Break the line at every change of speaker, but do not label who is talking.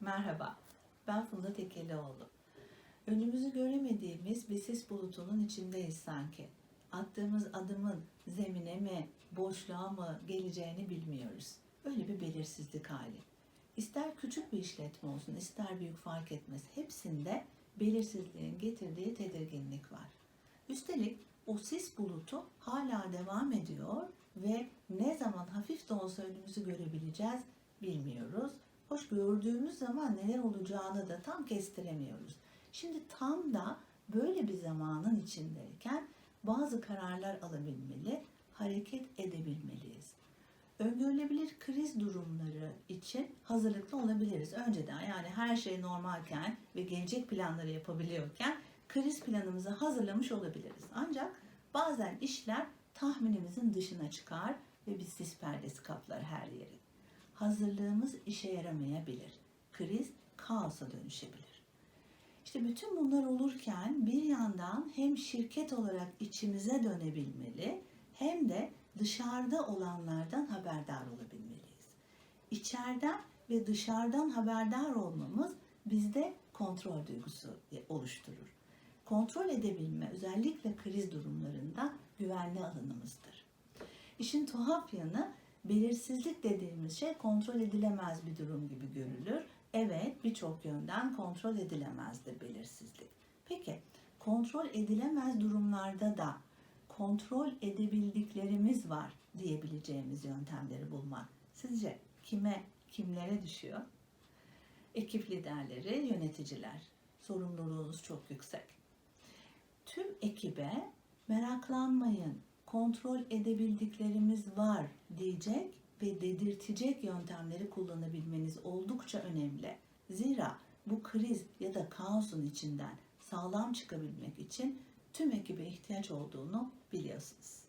Merhaba, ben Funda Tekelioğlu. Önümüzü göremediğimiz bir sis bulutunun içindeyiz sanki. Attığımız adımın zemine mi, boşluğa mı geleceğini bilmiyoruz. Öyle bir belirsizlik hali. İster küçük bir işletme olsun, ister büyük fark etmez. Hepsinde belirsizliğin getirdiği tedirginlik var. Üstelik o sis bulutu hala devam ediyor ve ne zaman hafif de olsa önümüzü görebileceğiz bilmiyoruz. Hoş gördüğümüz zaman neler olacağını da tam kestiremiyoruz. Şimdi tam da böyle bir zamanın içindeyken bazı kararlar alabilmeli, hareket edebilmeliyiz. Öngörülebilir kriz durumları için hazırlıklı olabiliriz. Önceden yani her şey normalken ve gelecek planları yapabiliyorken kriz planımızı hazırlamış olabiliriz. Ancak bazen işler tahminimizin dışına çıkar ve bir sis perdesi kaplar her yeri. Hazırlığımız işe yaramayabilir. Kriz kaosa dönüşebilir. İşte bütün bunlar olurken bir yandan hem şirket olarak içimize dönebilmeli hem de dışarıda olanlardan haberdar olabilmeliyiz. İçeriden ve dışarıdan haberdar olmamız bizde kontrol duygusu oluşturur. Kontrol edebilme özellikle kriz durumlarında güvenli alanımızdır. İşin tuhaf yanı belirsizlik dediğimiz şey kontrol edilemez bir durum gibi görülür. Evet birçok yönden kontrol edilemezdir belirsizlik. Peki kontrol edilemez durumlarda da kontrol edebildiklerimiz var diyebileceğimiz yöntemleri bulmak. Sizce kime, kimlere düşüyor? Ekip liderleri, yöneticiler. Sorumluluğunuz çok yüksek. Ekibe meraklanmayın, kontrol edebildiklerimiz var diyecek ve dedirtecek yöntemleri kullanabilmeniz oldukça önemli. Zira bu kriz ya da kaosun içinden sağlam çıkabilmek için tüm ekibe ihtiyaç olduğunu biliyorsunuz.